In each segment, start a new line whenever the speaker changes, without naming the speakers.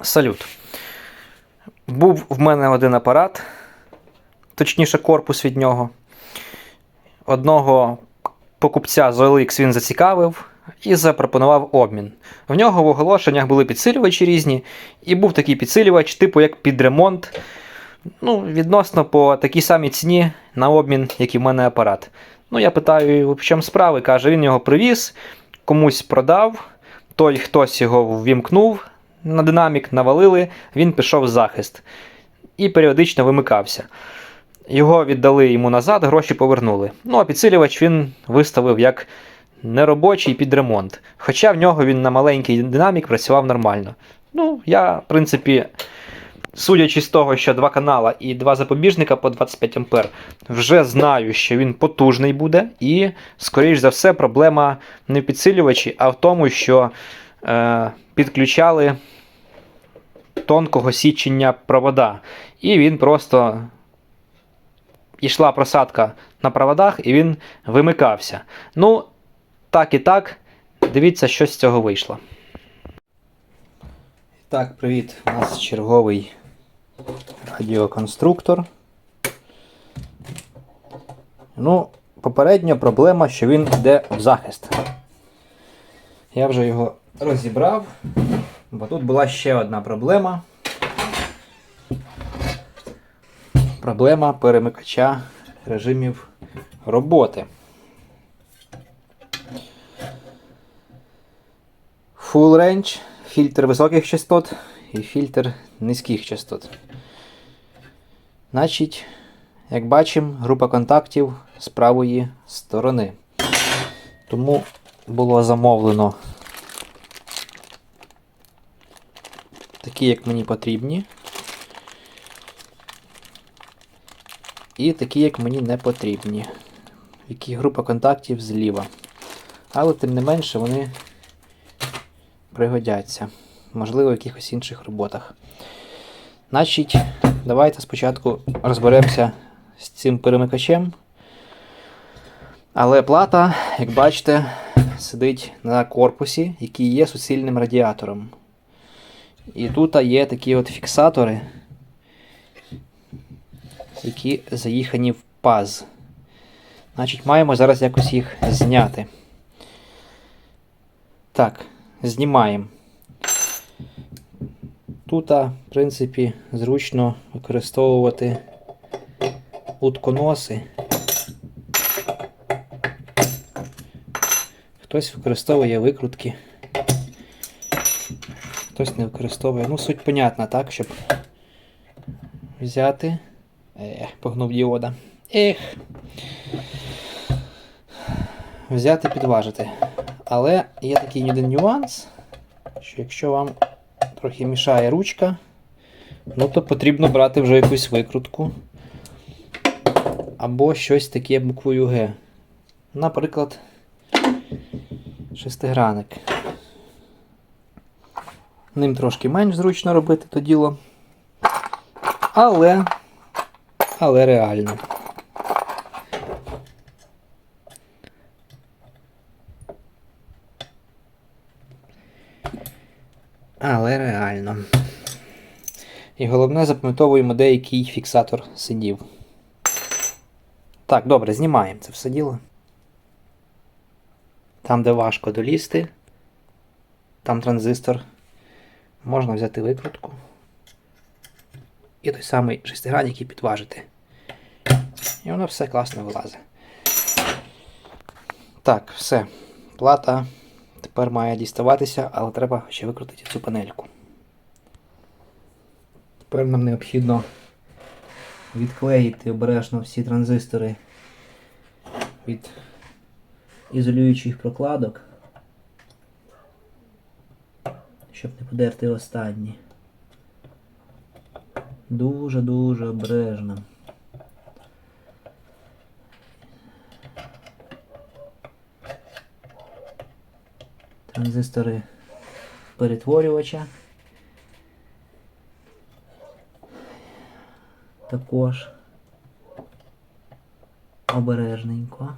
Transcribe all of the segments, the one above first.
Салют. Був в мене один апарат, точніше, корпус від нього. Одного покупця з OLX він зацікавив і запропонував обмін. В нього в оголошеннях були підсилювачі різні, і був такий підсилювач, типу як під ремонт. Ну, відносно по такій самій ціні на обмін, як і в мене апарат. Ну, я питаю, в чому справи? Каже, він його привіз, комусь продав, той хтось його ввімкнув на динамік, навалили, він пішов в захист і періодично вимикався. Його віддали йому назад, гроші повернули. Ну, а підсилювач він виставив як неробочий під ремонт. Хоча в нього він на маленький динамік працював нормально. Ну, я, в принципі, судячи з того, що два канала і два запобіжника по 25 А, вже знаю, що він потужний буде, і, скоріш за все, проблема не в підсилювачі, а в тому, що е, підключали тонкого січення провода. І він просто ішла просадка на проводах, і він вимикався. Ну, так і так. Дивіться, що з цього вийшло. Так, привіт. У нас черговий радіоконструктор. Ну, попередня проблема, що він йде в захист. Я вже його розібрав, бо тут була ще одна проблема. Проблема перемикача режимів роботи. Full range, фільтр високих частот і фільтр низьких частот. Значить, як бачимо, група контактів з правої сторони. Тому було замовлено такі, як мені потрібні. І такі, як мені не потрібні. Які група контактів зліва. Але тим не менше вони пригодяться. Можливо, в якихось інших роботах. Значить, давайте спочатку розберемося з цим перемикачем. Але плата, як бачите, сидить на корпусі, який є суцільним радіатором. І тут є такі от фіксатори, які заїхані в паз. Значить, маємо зараз якось їх зняти. Так, знімаємо. Тут, в принципі, зручно використовувати утконоси. Хтось використовує викрутки. Хтось не використовує. Ну, суть понятна, так, щоб взяти. Ех, погнув діода. Ех. Взяти, підважити. Але є такий один нюанс, що якщо вам трохи мішає ручка, ну то потрібно брати вже якусь викрутку. Або щось таке буквою Г. Наприклад, шестигранник. Ним трошки менш зручно робити то діло. Але, але реально. Але реально. І головне, запам'ятовуємо, де який фіксатор сидів. Так, добре, знімаємо це все діло. Там, де важко долізти, там транзистор. Можна взяти викрутку. І той самий шестигранник і підважити. І воно все класно вилазить. Так, все. Плата тепер має діставатися, але треба ще викрутити цю панельку. Тепер нам необхідно відклеїти обережно всі транзистори від ізолюючих прокладок, щоб не подерти останні. Дуже-дуже обережно. Транзистори перетворювача. Також обережненько.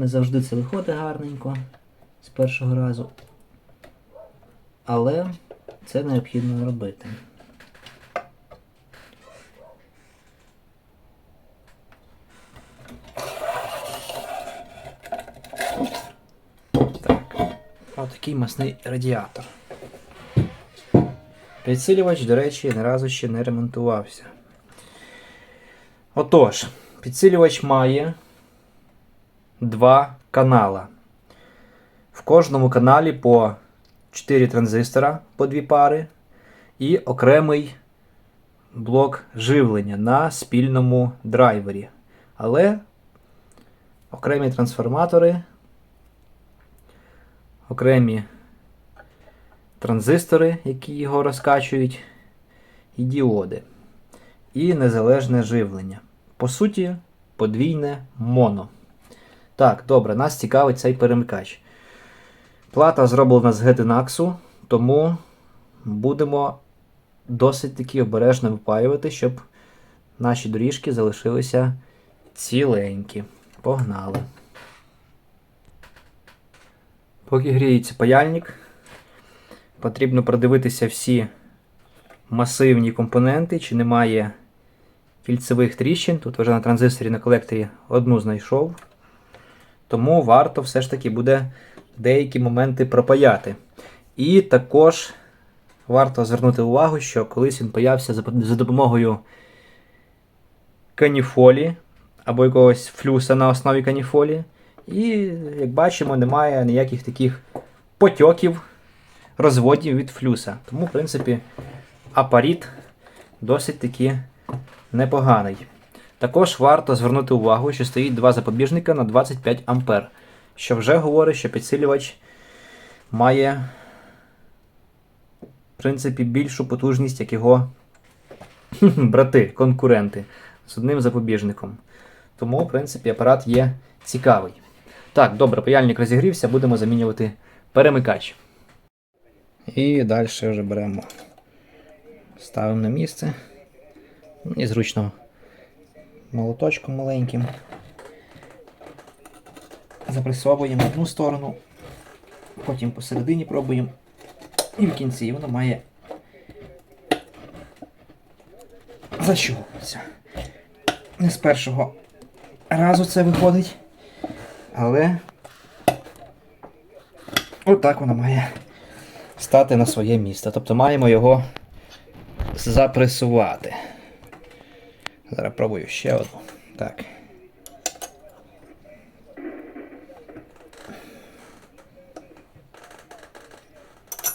Не завжди це виходить гарненько.
з першого разу. Але це необхідно робити.
Так. Отакий масний радіатор. Підсилювач, до речі, ні разу ще не ремонтувався. Отож, підсилювач має два канала. В кожному каналі по 4 транзистора по дві пари і окремий блок живлення на спільному драйвері. Але окремі трансформатори окремі транзистори, які його розкачують, і діоди. І незалежне живлення. По суті, подвійне моно. Так, добре, нас цікавить цей перемикач. Плата зроблена з гетинаксу, тому будемо досить таки обережно випаювати, щоб наші доріжки залишилися ціленькі. Погнали. Поки гріється паяльник, потрібно продивитися всі масивні компоненти, чи немає кільцевих тріщин. Тут вже на транзисторі на колекторі одну знайшов. Тому варто все ж таки буде деякі моменти пропаяти. І також варто звернути увагу, що колись він паявся за допомогою каніфолі або якогось флюса на основі каніфолі. І, як бачимо, немає ніяких таких потьоків, розводів від флюса. Тому, в принципі, апаріт досить таки непоганий. Також варто звернути увагу, що стоїть два запобіжника на 25 А, що вже говорить, що підсилювач має, в принципі, більшу потужність, як його брати, конкуренти з одним запобіжником. Тому, в принципі, апарат є цікавий. Так, добре, паяльник розігрівся, будемо замінювати перемикач. І далі вже беремо, ставимо на місце. І зручно молоточком маленьким. Запресовуємо одну сторону, потім посередині пробуємо. І в кінці воно має защолкнутися. Не з першого разу це виходить. Але отак воно має стати на своє місце. Тобто маємо його запресувати. Зараз пробую ще одну. Так.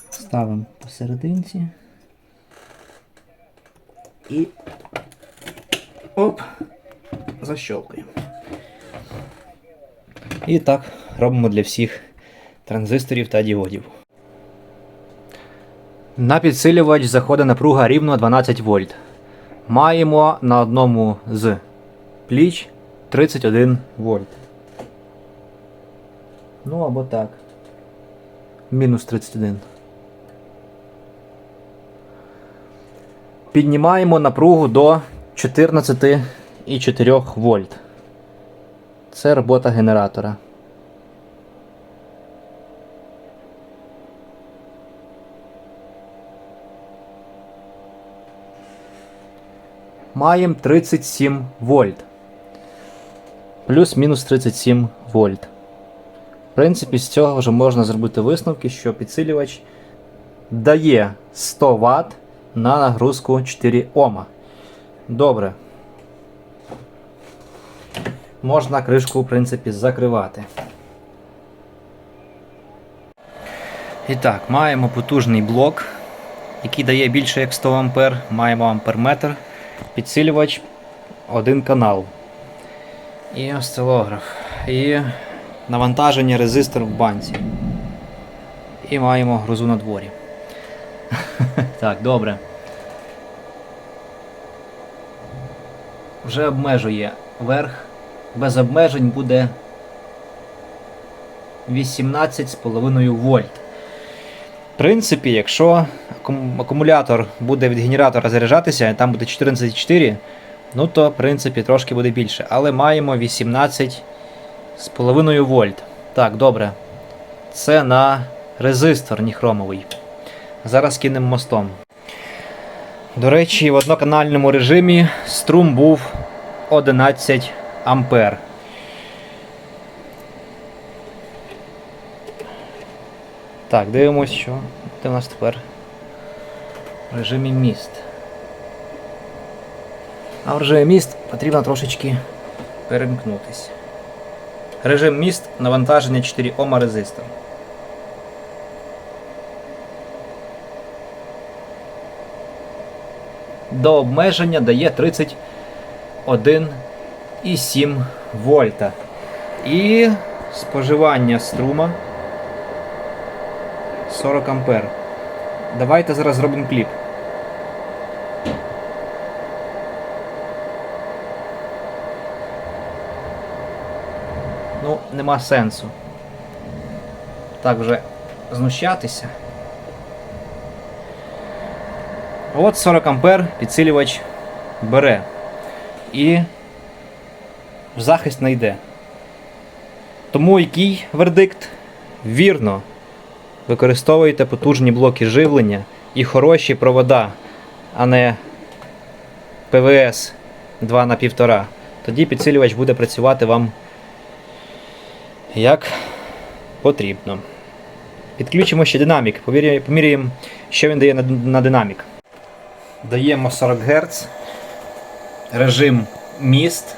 Ставимо посерединці. І оп, защелкуємо. І так робимо для всіх транзисторів та діодів. На підсилювач заходить напруга рівно 12 вольт. Маємо на одному з пліч 31 вольт. Ну або так. Мінус 31. Піднімаємо напругу до 14,4 вольт. Це робота генератора. Маємо 37 вольт. Плюс-мінус 37 вольт. В принципі, з цього вже можна зробити висновки, що підсилювач дає 100 Вт на нагрузку 4 Ома. Добре можна кришку, в принципі, закривати. І так, маємо потужний блок, який дає більше як 100 А. Маємо амперметр, підсилювач, один канал. І осцилограф. І навантаження резистор в банці. І маємо грузу на дворі. Так, добре. Вже обмежує верх без обмежень буде 18,5 вольт. В принципі, якщо акумулятор буде від генератора заряджатися, там буде 14,4, ну то, в принципі, трошки буде більше. Але маємо 18,5 вольт. Так, добре. Це на резистор ніхромовий. Зараз кинемо мостом. До речі, в одноканальному режимі струм був 11 ампер. Так, дивимось, що де у нас тепер в режимі міст. А в режимі міст потрібно трошечки перемкнутись. Режим міст навантаження 4 Ома резистор. До обмеження дає 31,7 вольта. І споживання струма 40 ампер. Давайте зараз зробимо кліп. Ну, нема сенсу. Так вже знущатися. От 40 ампер підсилювач бере. І в захист не йде. Тому який вердикт? Вірно. Використовуйте потужні блоки живлення і хороші провода, а не ПВС 2 на 1,5. Тоді підсилювач буде працювати вам як потрібно. Підключимо ще динамік, поміряємо, що він дає на, на динамік. Даємо 40 Гц, режим міст.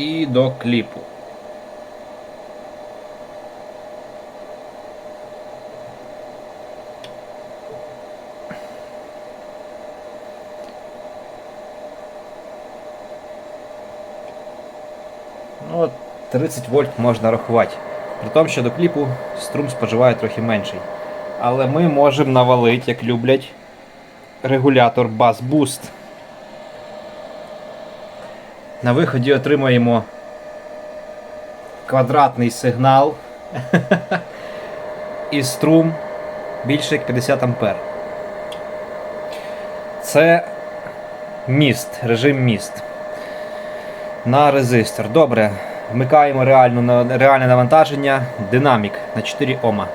І до кліпу. Ну, 30 вольт можна рахувати. При тому, що до кліпу струм споживає трохи менший. Але ми можемо навалити, як люблять, регулятор Boost. На виході отримаємо квадратний сигнал і струм більше як 50 ампер. Це міст, режим міст на резистор. Добре. Вмикаємо реальне навантаження, динамік на 4 Ома.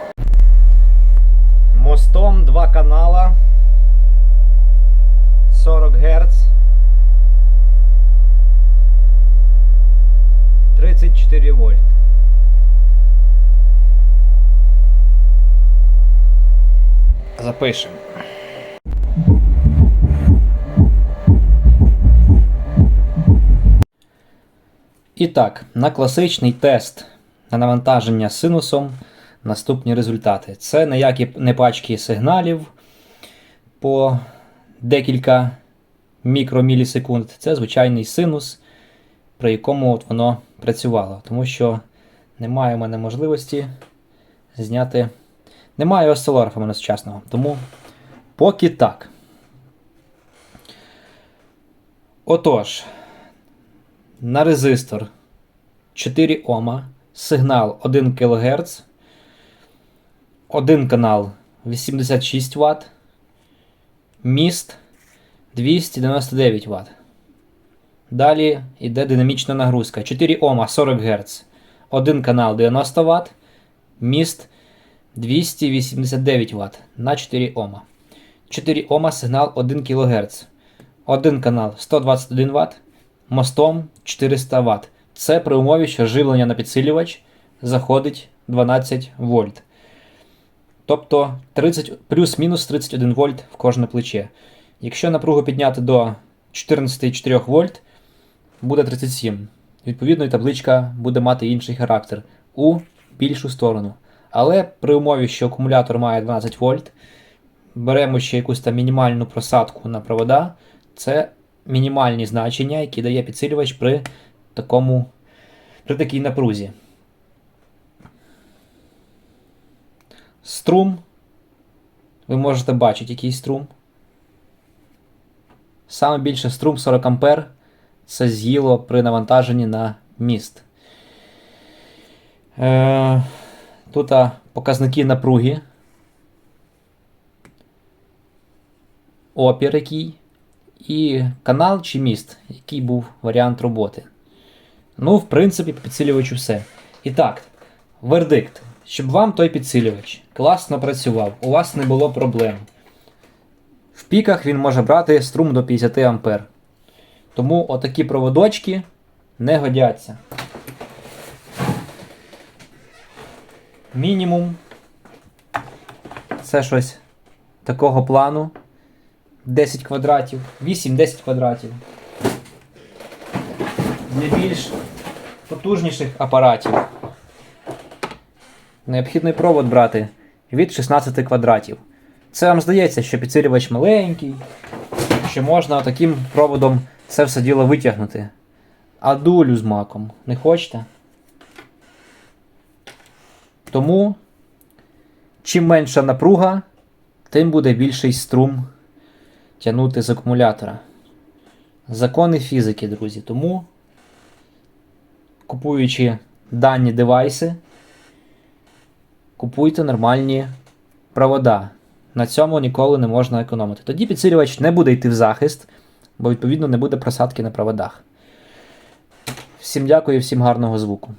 Мостом два канала 40 Гц. 34 вольт. Запишемо. І так, на класичний тест на навантаження синусом наступні результати. Це ніякі не пачки сигналів по декілька мікромілісекунд. Це звичайний синус, при якому от воно працювало. Тому що немає в мене можливості зняти. Немає осцилографа в мене сучасного. Тому поки так. Отож, на резистор 4 Ома, сигнал 1 кГц, один канал 86 Вт, міст 299 Вт. Далі йде динамічна нагрузка. 4 Ома 40 Гц, один канал 90 Вт, міст 289 Вт на 4 Ома. 4 Ома сигнал 1 кГц. Один канал 121 Вт, мостом 400 Вт. Це при умові, що живлення на підсилювач заходить 12 вольт. Тобто 30, плюс-мінус 31 вольт в кожне плече. Якщо напругу підняти до 14,4 вольт, буде 37. Відповідно, і табличка буде мати інший характер у більшу сторону. Але при умові, що акумулятор має 12 вольт, беремо ще якусь там мінімальну просадку на провода, це мінімальні значення, які дає підсилювач при такому при такій напрузі. Струм. Ви можете бачити, який струм. Саме більше струм 40 А це з'їло при навантаженні на міст. Е, тут показники напруги. Опір який і канал чи міст, який був варіант роботи. Ну, в принципі, по підсилювачу все. І так, вердикт. Щоб вам той підсилювач класно працював, у вас не було проблем. В піках він може брати струм до 50 А. Тому отакі проводочки не годяться. Мінімум. Це щось такого плану. 10 квадратів, 8-10 квадратів. Для більш потужніших апаратів. Необхідний провод брати від 16 квадратів. Це вам здається, що підсилювач маленький, що можна таким проводом це все діло витягнути. А дулю з маком не хочете? Тому, чим менша напруга, тим буде більший струм тягнути з акумулятора. Закони фізики, друзі. Тому, купуючи дані девайси, купуйте нормальні провода. На цьому ніколи не можна економити. Тоді підсилювач не буде йти в захист, бо відповідно не буде просадки на проводах. Всім дякую, всім гарного звуку.